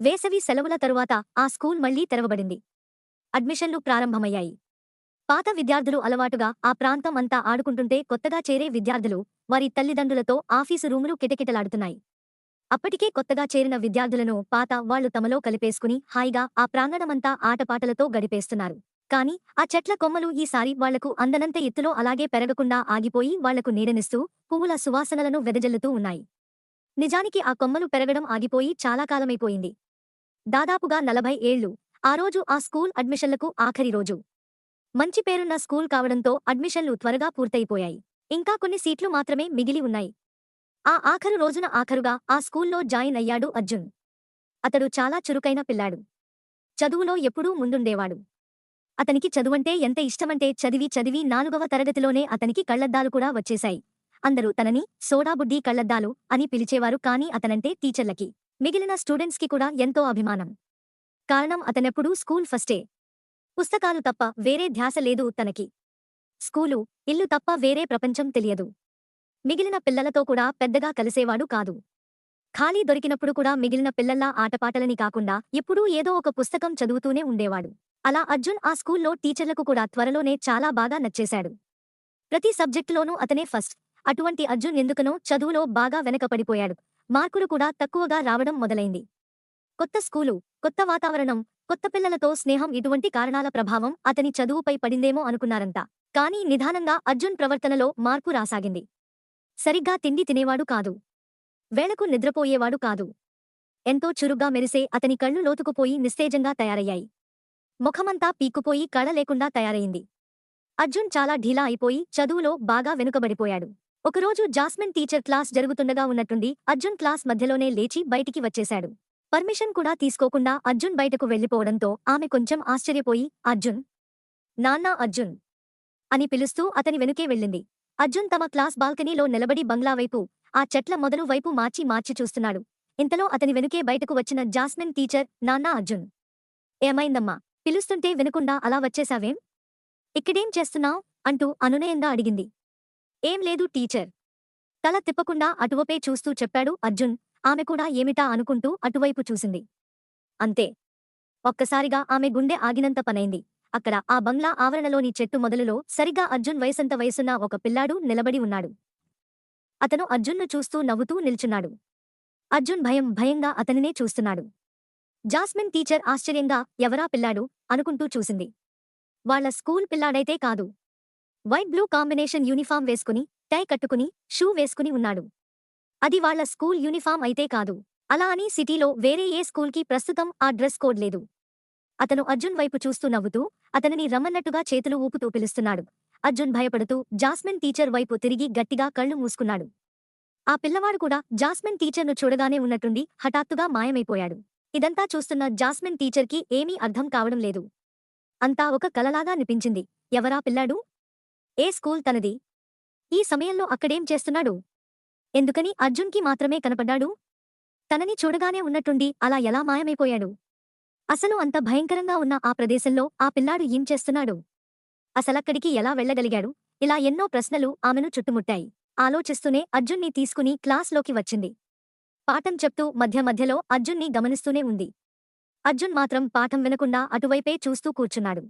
వేసవి సెలవుల తరువాత ఆ స్కూల్ మళ్ళీ తెరవబడింది. అడ్మిషన్లు ప్రారంభమయ్యాయి. పాత విద్యార్థులు అలవాటుగా ఆ ప్రాంతం అంతా ఆడుకుంటుంటే కొత్తగా చేరే విద్యార్థులు వారి తల్లిదండ్రులతో ఆఫీసు రూములు కిటకిటలాడుతున్నాయి. అప్పటికే కొత్తగా చేరిన విద్యార్థులను పాత వాళ్ళు తమలో కలిపేసుకుని హాయిగా ఆ ప్రాంగణమంతా ఆటపాటలతో గడిపేస్తున్నారు. కాని ఆ చెట్ల కొమ్మలు ఈసారి వాళ్ళకు అందనంత ఎత్తులో అలాగే పెరగకుండా ఆగిపోయి వాళ్ళకు నీడనిస్తూ పువ్వుల సువాసనలను వెదజల్లుతూ ఉన్నాయి. నిజానికి ఆ కొమ్మలు పెరగడం ఆగిపోయి చాలా కాలమైపోయింది. దాదాపుగా నలభై ఏళ్ళు ఆ రోజు ఆ స్కూల్ అడ్మిషన్లకు ఆఖరి రోజు. మంచి పేరున్న స్కూల్ కావడంతో అడ్మిషన్లు త్వరగా పూర్తయిపోయాయి. ఇంకా కొన్ని సీట్లు మాత్రమే మిగిలి ఉన్నాయి. ఆ ఆఖరు రోజున ఆఖరుగా ఆ స్కూల్లో జాయిన్ అయ్యాడు అర్జున్. అతడు చాలా చురుకైన పిల్లాడు. చదువులో ఎప్పుడూ ముందుండేవాడు. అతనికి చదువంటే ఎంత ఇష్టమంటే చదివి చదివి నాలుగవ తరగతిలోనే అతనికి కళ్ళద్దాలు కూడా వచ్చేశాయి. అందరూ తనని సోడాబుడ్డీ కళ్ళద్దాలు అని పిలిచేవారు కాని అతనంటే టీచర్లకి. మిగిలిన స్టూడెంట్స్కి కూడా ఎంతో అభిమానం. కారణం అతనెప్పుడూ స్కూల్ ఫస్టే. పుస్తకాలు తప్ప వేరే ధ్యాస లేదు తనకి. స్కూలు ఇల్లు తప్ప వేరే ప్రపంచం తెలియదు. మిగిలిన పిల్లలతో కూడా పెద్దగా కలిసేవాడు కాదు. ఖాళీ దొరికినప్పుడు కూడా మిగిలిన పిల్లల్లా ఆటపాటలని కాకుండా ఎప్పుడూ ఏదో ఒక పుస్తకం చదువుతూనే ఉండేవాడు. అలా అర్జున్ ఆ స్కూల్లో టీచర్లకు కూడా త్వరలోనే చాలా బాగా నచ్చేశాడు. ప్రతి సబ్జెక్టులోనూ అతనే ఫస్ట్. అటువంటి అర్జున్ ఎందుకనో చదువులో బాగా వెనకపడిపోయాడు. మార్కులు కూడా తక్కువగా రావడం మొదలైంది. కొత్త స్కూలు కొత్త వాతావరణం కొత్త పిల్లలతో స్నేహం ఇటువంటి కారణాల ప్రభావం అతని చదువుపై పడిందేమో అనుకున్నారంతా కానీ నిదానంగా అర్జున్ ప్రవర్తనలో మార్పు రాసాగింది. సరిగ్గా తిండి తినేవాడు కాదు. వేళకు నిద్రపోయేవాడు కాదు. ఎంతో చురుగ్గా మెరిసే అతని కళ్ళు లోతుకుపోయి నిస్తేజంగా తయారయ్యాయి. ముఖమంతా పీక్కుపోయి కళ లేకుండా తయారయింది అర్జున్ చాలా ఢీలా అయిపోయి చదువులో బాగా వెనుకబడిపోయాడు. ఒకరోజు జాస్మిన్ టీచర్ క్లాస్ జరుగుతుండగా ఉన్నట్టుండి అర్జున్ క్లాస్ మధ్యలోనే లేచి బయటికి వచ్చేశాడు. పర్మిషన్ కూడా తీసుకోకుండా అర్జున్ బయటకు వెళ్ళిపోవడంతో ఆమె కొంచెం ఆశ్చర్యపోయి అర్జున్! నాన్నా అర్జున్! అని పిలుస్తూ అతని వెనుకే వెళ్ళింది. అర్జున్ తమ క్లాస్ బాల్కనీలో నిలబడి బంగ్లా వైపు ఆ చెట్ల మొదలు వైపు మార్చి మార్చి చూస్తున్నాడు. ఇంతలో అతని వెనుకే బయటకు వచ్చిన జాస్మిన్ టీచర్ నాన్నా అర్జున్! ఏమైందమ్మా? పిలుస్తుంటే వినకుండా అలా వచ్చేశావేం? ఇక్కడేం చేస్తున్నావ్? అంటూ అనునయంగా అడిగింది. ఏం లేదు టీచర్. తల తిప్పకుండా అటువపే చూస్తూ చెప్పాడు అర్జున్. ఆమె కూడా ఏమిటా అనుకుంటూ అటువైపు చూసింది. అంతే. ఒక్కసారిగా ఆమె గుండె ఆగినంత పనైంది. అక్కడ ఆ బంగ్లా ఆవరణలోని చెట్టు మొదలులో సరిగా అర్జున్ వయసంత వయసున్న ఒక పిల్లాడు నిలబడి ఉన్నాడు. అతను అర్జున్ను చూస్తూ నవ్వుతూ నిల్చున్నాడు. అర్జున్ భయం భయంగా అతనినే చూస్తున్నాడు. జాస్మిన్ టీచర్ ఆశ్చర్యంగా ఎవరా పిల్లాడు? అనుకుంటూ చూసింది. వాళ్ళ స్కూల్ పిల్లాడైతే కాదు. వైట్ బ్లూ కాంబినేషన్ యూనిఫామ్ వేసుకుని టై కట్టుకుని షూ వేసుకుని ఉన్నాడు. అది వాళ్ళ స్కూల్ యూనిఫామ్ అయితే కాదు. అలా అని సిటీలో వేరే ఏ స్కూల్కి ప్రస్తుతం ఆ డ్రెస్ కోడ్ లేదు. అతను అర్జున్ వైపు చూస్తూ నవ్వుతూ అతనిని రమ్మన్నట్టుగా చేతులు ఊపుతూ పిలుస్తున్నాడు. అర్జున్ భయపడుతూ జాస్మిన్ టీచర్ వైపు తిరిగి గట్టిగా కళ్ళు మూసుకున్నాడు. ఆ పిల్లవాడు కూడా జాస్మిన్ టీచర్ను చూడగానే ఉన్నట్టుండి హఠాత్తుగా మాయమైపోయాడు. ఇదంతా చూస్తున్న జాస్మిన్ టీచర్కి ఏమీ అర్థం కావడం లేదు. అంతా ఒక కలలాగా అనిపించింది. ఎవరా పిల్లాడు? ఏ స్కూల్ తనది? ఈ సమయంలో అక్కడేం చేస్తున్నాడు? ఎందుకని అర్జున్కి మాత్రమే కనపడ్డాడు? తనని చూడగానే ఉన్నట్టుండి అలా ఎలా మాయమైపోయాడు? అసలు అంత భయంకరంగా ఉన్న ఆ ప్రదేశంలో ఆ పిల్లాడు ఏం చేస్తున్నాడు? అసలక్కడికి ఎలా వెళ్ళగలిగాడు? ఇలా ఎన్నో ప్రశ్నలు ఆమెను చుట్టుముట్టాయి. ఆలోచిస్తూనే అర్జున్ని తీసుకుని క్లాస్లోకి వచ్చింది. పాఠం చెప్తూ మధ్య మధ్యలో అర్జున్ని గమనిస్తూనే ఉంది. అర్జున్ మాత్రం పాఠం వినకుండా అటువైపే చూస్తూ కూర్చున్నాడు.